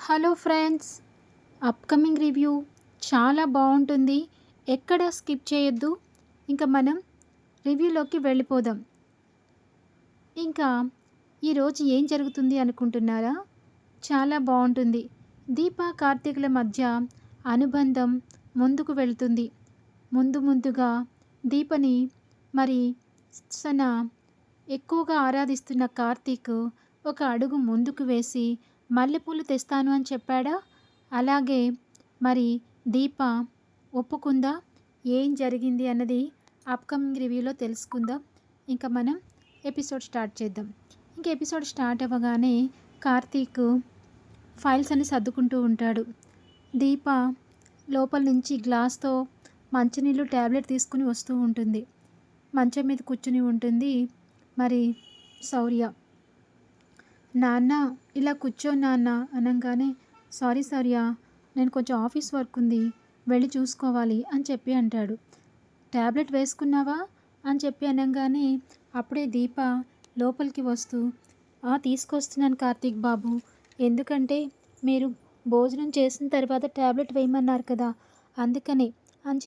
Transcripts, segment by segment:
Hello friends upcoming review చాలా బాగుంటుంది. ఎక్కడ స్కిప్ చేయొద్దు. ఇంకా మనం రివ్యూలోకి వెళ్ళిపోదాం. ఇంకా ఈరోజు ఏం జరుగుతుంది అనుకుంటున్నారా? చాలా బాగుంటుంది. దీప కార్తీకుల మధ్య అనుబంధం ముందుకు వెళ్తుంది. ముందు ముందుగా దీపని మరి సన ఎక్కువగా ఆరాధిస్తున్న కార్తీక్ ఒక అడుగు ముందుకు వేసి మల్లెపూలు తెస్తాను అని చెప్పాడా? అలాగే మరి దీప ఒప్పుకుందా? ఏం జరిగింది అన్నది అప్కమింగ్ రివ్యూలో తెలుసుకుందాం. ఇంకా మనం ఎపిసోడ్ స్టార్ట్ చేద్దాం. ఇంకా ఎపిసోడ్ స్టార్ట్ అవ్వగానే కార్తీక్ ఫైల్స్ అని సర్దుకుంటూ ఉంటాడు. దీప లోపల నుంచి గ్లాస్తో మంచినీళ్ళు ట్యాబ్లెట్ తీసుకుని వస్తూ ఉంటుంది. మంచం మీద కూర్చుని ఉంటుంది మరి శౌర్య నాన్న ఇలా కూర్చో నాన్న అనగానే సారీ శౌర్య నేను కొంచెం ఆఫీస్ వర్క్ ఉంది వెళ్ళి చూసుకోవాలి అని చెప్పి అంటాడు. ట్యాబ్లెట్ వేసుకున్నావా? అని చెప్పి అనగానే అప్పుడే దీప లోపలికి వస్తూ "ఆ, తీసుకొస్తున్నాను కార్తీక్ బాబు ఎందుకంటే మీరు భోజనం చేసిన తర్వాత ట్యాబ్లెట్ వేయమన్నారు కదా అందుకని అని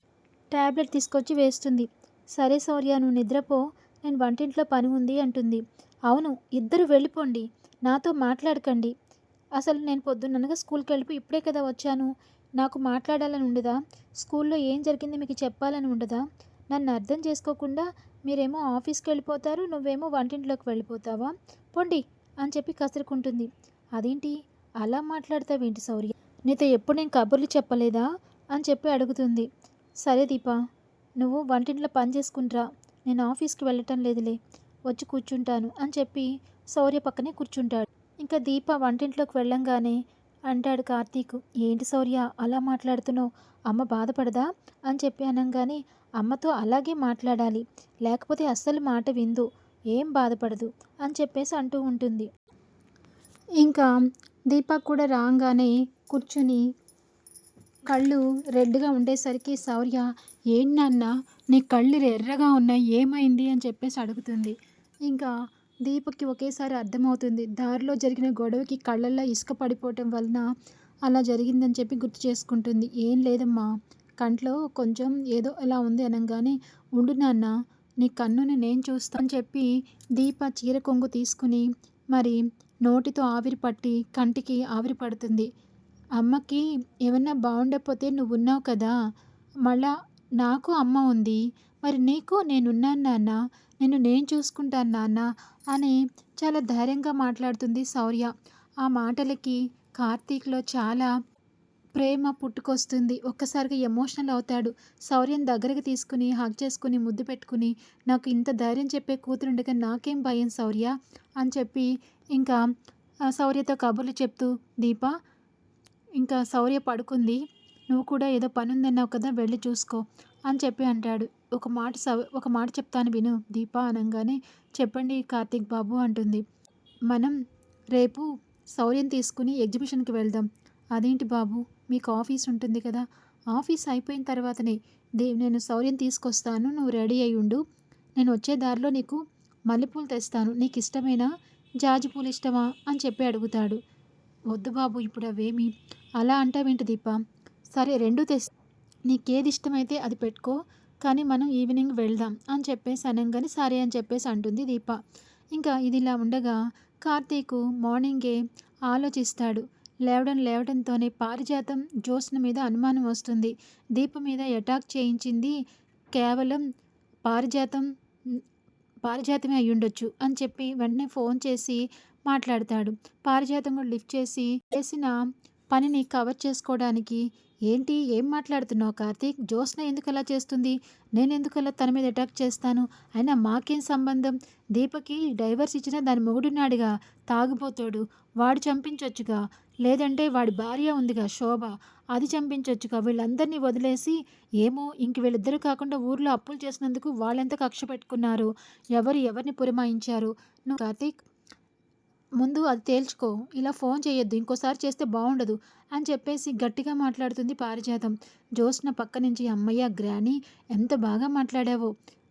ట్యాబ్లెట్ తీసుకొచ్చి వేస్తుంది. సరే సౌర్య నువ్వు నిద్రపో నేను వంటింట్లో పని ఉంది అంటుంది. అవును ఇద్దరు వెళ్ళిపోండి. నాతో మాట్లాడకండి. అసలు నేను పొద్దున్ననగా స్కూల్కి వెళ్ళిపోయి ఇప్పుడే కదా వచ్చాను. నాకు మాట్లాడాలని ఉండదా? స్కూల్లో ఏం జరిగింది మీకు చెప్పాలని ఉండదా? నన్ను అర్థం చేసుకోకుండా మీరేమో ఆఫీస్కి వెళ్ళిపోతారు నువ్వేమో వంటింట్లోకి వెళ్ళిపోతావా? పొండి అని చెప్పి కసురుకుంటుంది. అదేంటి? అలా మాట్లాడతావేంటి సౌర్య నీతో ఎప్పుడు నేను కబుర్లు చెప్పలేదా? అని చెప్పి అడుగుతుంది. సరే దీప నువ్వు వంటింట్లో పని చేసుకుంటురా. నేను ఆఫీస్కి వెళ్ళటం లేదులే. వచ్చి కూర్చుంటాను అని చెప్పి శౌర్య పక్కనే కూర్చుంటాడు. ఇంకా దీప వంటింట్లోకి వెళ్ళంగానే అంటాడు కార్తీక్ ఏంటి శౌర్య అలా మాట్లాడుతున్నావు? అమ్మ బాధపడదా? అని చెప్పి అనగానే అమ్మతో అలాగే మాట్లాడాలి. లేకపోతే అస్సలు మాట విందు. ఏం బాధపడదు. అని చెప్పేసి అంటూ ఉంటుంది. ఇంకా దీప కూడా రాగానే కూర్చుని కళ్ళు రెడ్గా ఉండేసరికి శౌర్య ఏంటన్నా నాన్న నీ కళ్ళు ఎర్రగా ఉన్నాయి ఏమైంది? అని చెప్పేసి అడుగుతుంది. ఇంకా దీపక్కి ఒకేసారి అర్థమవుతుంది. దారిలో జరిగిన గొడవకి కళ్ళల్లో ఇసుక పడిపోవటం వలన అలా జరిగిందని చెప్పి గుర్తు చేసుకుంటుంది. ఏం లేదమ్మా కంట్లో కొంచెం ఏదో ఎలా ఉంది అనగానే ఉండు నాన్న నీ కన్నుని నేను చూస్తాను చెప్పి దీప చీర కొంగు తీసుకుని మరి నోటితో ఆవిరి పట్టి కంటికి ఆవిరి పడుతుంది. అమ్మకి ఏమన్నా బాగుండకపోతే నువ్వు ఉన్నావు కదా మళ్ళా నాకు అమ్మ ఉంది మరి నీకు నేనున్నాను నాన్న నేను నేను చూసుకుంటాను నాన్న అని చాలా ధైర్యంగా మాట్లాడుతుంది శౌర్య. ఆ మాటలకి కార్తీక్లో చాలా ప్రేమ పుట్టుకొస్తుంది. ఒక్కసారిగా ఎమోషనల్ అవుతాడు. శౌర్యం దగ్గరికి తీసుకుని హగ్ చేసుకుని ముద్దు పెట్టుకుని నాకు ఇంత ధైర్యం చెప్పే కూతురుండగా నాకేం భయం శౌర్య? అని చెప్పి ఇంకా ఆ శౌర్యతో కబుర్లు చెప్తూ దీప ఇంకా శౌర్య పడుకుంది. నువ్వు కూడా ఏదో పని ఉందన్నావు కదా వెళ్ళి చూసుకో అని చెప్పి అంటాడు. ఒక మాట స ఒక మాట చెప్తాను విను. దీప అనగానే చెప్పండి కార్తీక్ బాబు అంటుంది. మనం రేపు శౌర్యం తీసుకుని ఎగ్జిబిషన్కి వెళ్దాం. అదేంటి బాబు? మీకు ఆఫీస్ ఉంటుంది కదా. ఆఫీస్ అయిపోయిన తర్వాతనే దే నేను శౌర్యం తీసుకొస్తాను. నువ్వు రెడీ అయి ఉండు. నేను వచ్చే దారిలో నీకు మల్లెపూలు తెస్తాను. నీకు ఇష్టమేనా? జాజి పూలు ఇష్టమా? అని చెప్పి అడుగుతాడు. వద్దు బాబు ఇప్పుడు అవేమి? అలా అంటావేంటి దీప? సరే రెండు తెస్ నీకేది ఇష్టమైతే అది పెట్టుకో. కానీ మనం ఈవినింగ్ వెళ్దాం అని చెప్పేసి అనగానే సరే అని చెప్పేసి అంటుంది దీప. ఇంకా ఇది ఇలా ఉండగా కార్తీకు మార్నింగే ఆలోచిస్తాడు. లేవడం లేవడంతోనే పారిజాతం జ్యోత్స్న మీద అనుమానం వస్తుంది. దీప మీద అటాక్ చేయించింది కేవలం పారిజాతం పారిజాతమే అయి ఉండొచ్చు అని చెప్పి వెంటనే ఫోన్ చేసి మాట్లాడతాడు. పారిజాతం కూడా లిఫ్ట్ చేసి చేసిన పనిని కవర్ చేసుకోవడానికి. ఏంటి? ఏం మాట్లాడుతున్నావు కార్తీక్? జ్యోత్స్న ఎందుకు అలా చేస్తుంది? నేను అలా తన మీద అటాక్ చేస్తాను? అయినా మాకేం సంబంధం? దీపకి డైవర్స్ ఇచ్చిన దాని మొగుడున్నాడుగా. తాగిపోతాడు వాడు చంపించొచ్చుగా. లేదంటే వాడి భార్య ఉందిగా శోభ. అది చంపించొచ్చుగా. వీళ్ళందరినీ వదిలేసి ఏమో ఇంక వీళ్ళిద్దరూ కాకుండా ఊర్లో అప్పులు చేసినందుకు వాళ్ళెంత కక్ష పెట్టుకున్నారు? ఎవరు ఎవరిని పురమాయించారు? నువ్వు కార్తీక్ ముందు అది తేల్చుకో ఇలా ఫోన్ చేయొద్దు ఇంకోసారి చేస్తే బాగుండదు అని చెప్పేసి గట్టిగా మాట్లాడుతుంది పారిజాతం. జ్యోత్స్న పక్క నుంచి అమ్మయ్య గ్రాని ఎంత బాగా మాట్లాడావో.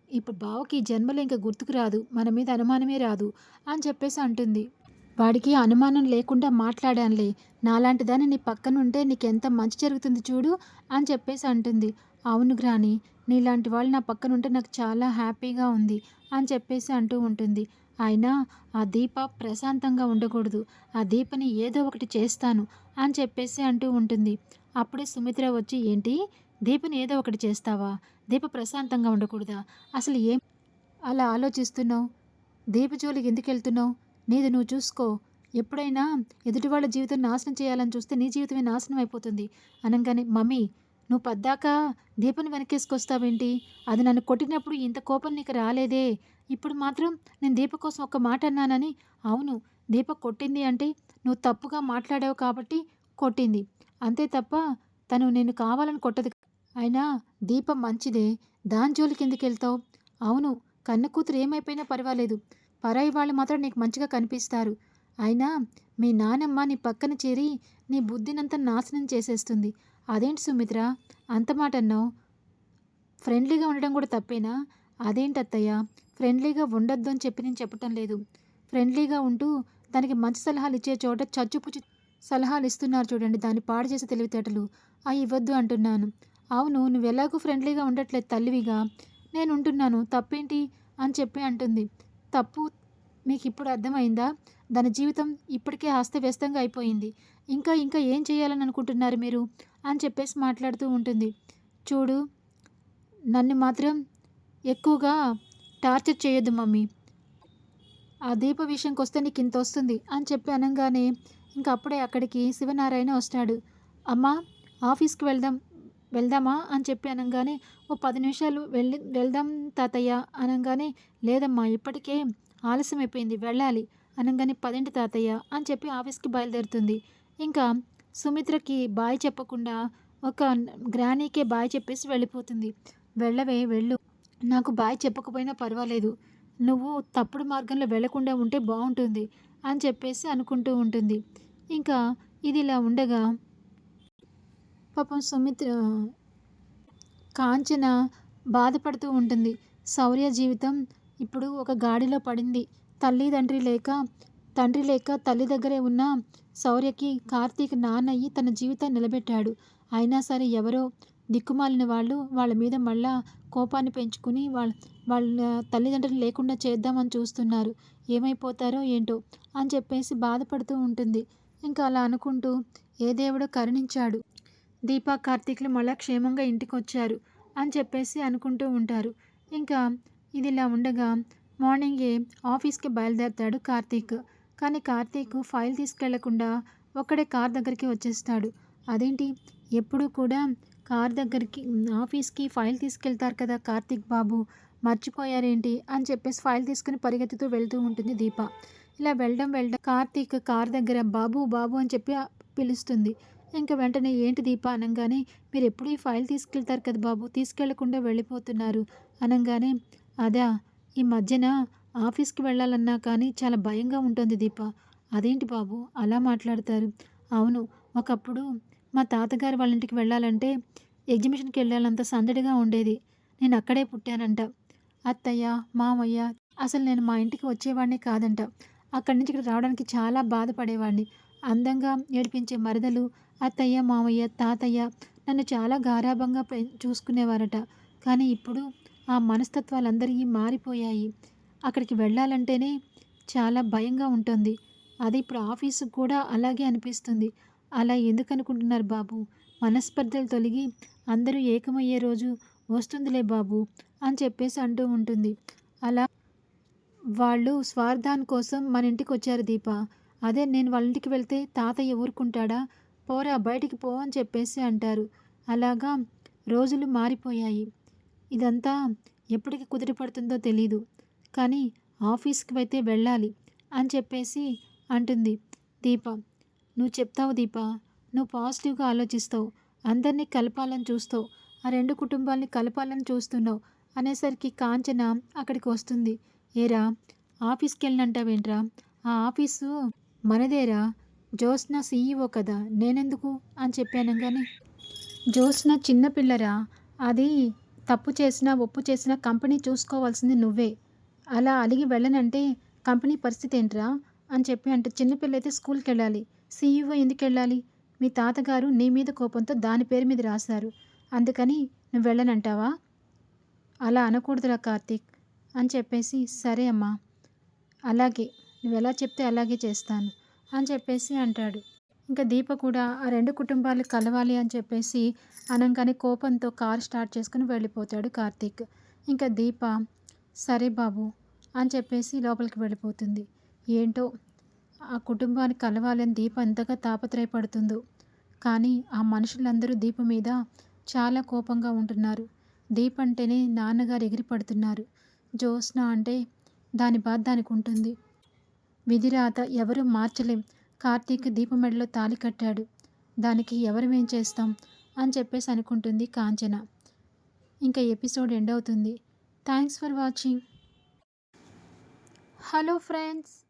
ఇప్పుడు బావకి జన్మలు జన్మలో ఇంకా గుర్తుకు రాదు మన మీద అనుమానమే రాదు అని చెప్పేసి అంటుంది. వాడికి అనుమానం లేకుండా మాట్లాడానులే నాలాంటి దాన్ని నీ పక్కనుంటే నీకెంత మంచి జరుగుతుంది చూడు అని చెప్పేసి అంటుంది. అవును గ్రాని నీలాంటి వాళ్ళు నా పక్కనుంటే నాకు చాలా హ్యాపీగా ఉంది అని చెప్పేసి అంటూ ఉంటుంది. అయినా ఆ దీప ప్రశాంతంగా ఉండకూడదు. ఆ దీపని ఏదో ఒకటి చేస్తాను అని చెప్పేసి అంటూ ఉంటుంది. అప్పుడే సుమిత్ర వచ్చి ఏంటి? దీపని ఏదో ఒకటి చేస్తావా? దీప ప్రశాంతంగా ఉండకూడదా? అసలు ఏం అలా ఆలోచిస్తున్నావు? దీప జోలికి ఎందుకు వెళ్తున్నావు? నీది నువ్వు చూసుకో. ఎప్పుడైనా ఎదుటి వాళ్ళ జీవితం నాశనం చేయాలని చూస్తే నీ జీవితమే నాశనం అయిపోతుంది. అనగానే మమ్మీ నువ్వు పద్దాక దీపని వెనకేసుకొస్తావేంటి? అది నన్ను కొట్టినప్పుడు ఇంత కోపం నీకు రాలేదే. ఇప్పుడు మాత్రం నేను దీప కోసం ఒక మాట అన్నానని. అవును దీప కొట్టింది అంటే నువ్వు తప్పుగా మాట్లాడావు కాబట్టి కొట్టింది. అంతే తప్ప తను నేను కావాలని కొట్టదు అయినా దీప మంచిదే. దాని జోలికి ఎందుకు వెళ్తావు? అవును కన్న కూతురు ఏమైపోయినా పర్వాలేదు. పరాయి వాళ్ళు మాత్రం నీకు మంచిగా కనిపిస్తారు. అయినా మీ నానమ్మ నీ పక్కన చేరి నీ బుద్ధినంతా నాశనం చేసేస్తుంది. అదేంటి సుమిత్ర? అంత మాట అన్నావు ఫ్రెండ్లీగా ఉండడం కూడా తప్పేనా? అదేంటి అత్తయ్య? ఫ్రెండ్లీగా ఉండొద్దు అని చెప్పి నేను చెప్పటం లేదు. ఫ్రెండ్లీగా ఉంటూ దానికి మంచి సలహాలు ఇచ్చే చోట చచ్చుపుచ్చు సలహాలు ఇస్తున్నారు చూడండి దాన్ని పాడు చేసే తెలివితేటలు. అవి ఇవ్వద్దు అంటున్నాను. అవును నువ్వు ఎలాగూ ఫ్రెండ్లీగా ఉండట్లేదు తల్లివిగా. నేను ఉంటున్నాను తప్పేంటి అని చెప్పి అంటుంది. తప్పు మీకు ఇప్పుడు అర్థమైందా? దాని జీవితం ఇప్పటికే అస్తవ్యస్తంగా అయిపోయింది. ఇంకా ఇంకా ఏం చేయాలని అనుకుంటున్నారు మీరు? అని చెప్పేసి మాట్లాడుతూ ఉంటుంది. చూడు నన్ను మాత్రం ఎక్కువగా టార్చర్ చేయొద్దు మమ్మీ. ఆ దీప విషయంకి వస్తే నీకు ఇంత వస్తుంది అని చెప్పి అనగానే ఇంక అప్పుడే అక్కడికి శివనారాయణ వస్తాడు. అమ్మా ఆఫీస్కి వెళ్దాం వెళ్దామా అని చెప్పి అనగానే ఓ పది నిమిషాలు వెళ్ళి వెళ్దాం తాతయ్య అనగానే లేదమ్మా ఇప్పటికే ఆలస్యం అయిపోయింది వెళ్ళాలి. అనగానే పదింటి తాతయ్య అని చెప్పి ఆఫీస్కి బయలుదేరుతుంది. ఇంకా సుమిత్రకి బాయ్ చెప్పకుండా ఒక గ్రానీకే బాయ్ చెప్పేసి వెళ్ళిపోతుంది. వెళ్ళవే వెళ్ళు. నాకు బాయ్ చెప్పకపోయినా పర్వాలేదు. నువ్వు తప్పుడు మార్గంలో వెళ్ళకుండా ఉంటే బాగుంటుంది అని చెప్పేసి అనుకుంటూ ఉంటుంది. ఇంకా ఇది ఇలా ఉండగా పాపం సుమిత్ర కాంచన బాధపడుతూ ఉంటుంది. శౌర్య జీవితం ఇప్పుడు ఒక గాడిలో పడింది. తల్లి తండ్రి లేక తండ్రి లేక తల్లి దగ్గరే ఉన్న శౌర్యకి కార్తీక్ నాన్నయ్యి తన జీవితాన్ని నిలబెట్టాడు. అయినా సరే ఎవరో దిక్కుమాలిన వాళ్ళు వాళ్ళ మీద మళ్ళా కోపాన్ని పెంచుకుని వాళ్ళ వాళ్ళ తల్లిదండ్రులు లేకుండా చేద్దామని చూస్తున్నారు. ఏమైపోతారో ఏంటో అని చెప్పేసి బాధపడుతూ ఉంటుంది. ఇంకా అలా అనుకుంటూ ఏ దేవుడో కరుణించాడు. దీపా కార్తీక్లు మళ్ళా క్షేమంగా ఇంటికి వచ్చారు అని చెప్పేసి అనుకుంటూ ఉంటారు. ఇంకా ఇదిలా ఉండగా మార్నింగే ఆఫీస్కి బయలుదేరతాడు కార్తీక్. కానీ కార్తీక్ ఫైల్ తీసుకెళ్ళకుండా ఒక్కడే కార్ దగ్గరికి వచ్చేస్తాడు. అదేంటి? ఎప్పుడూ కూడా కార్ దగ్గరికి ఆఫీస్కి ఫైల్ తీసుకెళ్తారు కదా కార్తీక్ బాబు. మర్చిపోయారేంటి? అని చెప్పేసి ఫైల్ తీసుకుని పరిగెత్తుతూ వెళ్తూ ఉంటుంది దీప. ఇలా వెళ్ళడం వెళ్ళడం కార్తీక్ కార్ దగ్గర బాబు బాబు అని చెప్పి పిలుస్తుంది. ఇంకా వెంటనే ఏంటి దీప అనగానే మీరు ఎప్పుడు ఈ ఫైల్ తీసుకెళ్తారు కదా బాబు తీసుకెళ్ళకుండా వెళ్ళిపోతున్నారు. అనగానే అదా ఈ మధ్యన ఆఫీస్కి వెళ్ళాలన్నా కానీ చాలా భయంగా ఉంటుంది దీప. అదేంటి బాబు? అలా మాట్లాడతారు. అవును ఒకప్పుడు మా తాతగారు వాళ్ళ ఇంటికి వెళ్ళాలంటే ఎగ్జిబిషన్కి వెళ్ళాలంత సందడిగా ఉండేది. నేను అక్కడే పుట్టానంట. అత్తయ్య మామయ్య అసలు నేను మా ఇంటికి వచ్చేవాడిని కాదంట. అక్కడి నుంచి ఇక్కడ రావడానికి చాలా బాధపడేవాడిని. అందంగా ఏడిపించే మరదలు అత్తయ్య మామయ్య తాతయ్య నన్ను చాలా గారాభంగా చూసుకునేవారట. కానీ ఇప్పుడు ఆ మనస్తత్వాలందరికీ మారిపోయాయి. అక్కడికి వెళ్ళాలంటేనే చాలా భయంగా ఉంటుంది. అది ఇప్పుడు ఆఫీసు కూడా అలాగే అనిపిస్తుంది. అలా ఎందుకు అనుకుంటున్నారు బాబు? మనస్పర్ధలు తొలగి అందరూ ఏకమయ్యే రోజు వస్తుందిలే బాబు అని చెప్పేసి అంటూ ఉంటుంది. అలా వాళ్ళు స్వార్థాని కోసం మన ఇంటికి వచ్చారు దీప. అదే నేను వాళ్ళ ఇంటికి వెళ్తే తాతయ్య ఊరుకుంటాడా? పోరా బయటికి పో అని చెప్పేసి అంటారు. అలాగా రోజులు మారిపోయాయి. ఇదంతా ఎప్పటికి కుదిరి పడుతుందో తెలీదు. కానీ ఆఫీస్కి అయితే వెళ్ళాలి అని చెప్పేసి అంటుంది. దీప నువ్వు చెప్తావు దీప నువ్వు పాజిటివ్గా ఆలోచిస్తావు. అందరినీ కలపాలని చూస్తావు. ఆ రెండు కుటుంబాల్ని కలపాలని చూస్తున్నావు. అనేసరికి కాంచన అక్కడికి వస్తుంది. ఏరా ఆఫీస్కి వెళ్ళినంటావేంట్రా? ఆ ఆఫీసు మనదేరా? జ్యోత్స్న సీఈఓ కదా నేనెందుకు? అని చెప్పాను కానీ జోస్న చిన్నపిల్లరా అది తప్పు చేసినా ఒప్పు చేసినా కంపెనీ చూసుకోవాల్సింది నువ్వే. అలా అలిగి వెళ్ళనంటే కంపెనీ పరిస్థితి ఏంట్రా అని చెప్పి అంటే చిన్నపిల్ల అయితే స్కూల్కి వెళ్ళాలి సీఈఓ ఎందుకు వెళ్ళాలి మీ తాతగారు నీ మీద కోపంతో దాని పేరు మీద రాశారు. అందుకని నువ్వు వెళ్ళనంటావా? అలా అనకూడదురా కార్తీక్ అని చెప్పేసి సరే అమ్మా అలాగే నువ్వు ఎలా చెప్తే అలాగే చేస్తాను అని చెప్పేసి అంటాడు. ఇంకా దీప కూడా ఆ రెండు కుటుంబాలు కలవాలి అని చెప్పేసి అనగానే కోపంతో కార్ స్టార్ట్ చేసుకుని వెళ్ళిపోతాడు కార్తీక్. ఇంకా దీప సరే బాబు అని చెప్పేసి లోపలికి వెళ్ళిపోతుంది. ఏంటో ఆ కుటుంబాన్ని కలవాలని దీప ఎంతగా తాపత్రయపడుతుందో. కానీ ఆ మనుషులందరూ దీప మీద చాలా కోపంగా ఉంటున్నారు. దీప అంటేనే నాన్నగారు ఎగిరిపడుతున్నారు జ్యోత్స్న అంటే దాని బాధ దానికి ఉంటుంది. విధిరాత ఎవరు మార్చలేం. కార్తీక్ దీపమెడలో తాలి కట్టాడు. దానికి ఎవరమేం చేస్తాం? అని చెప్పేసి అనుకుంటుంది కాంచన. ఇంకా ఎపిసోడ్ ఎండ్ అవుతుంది. Thanks for watching. Hello friends.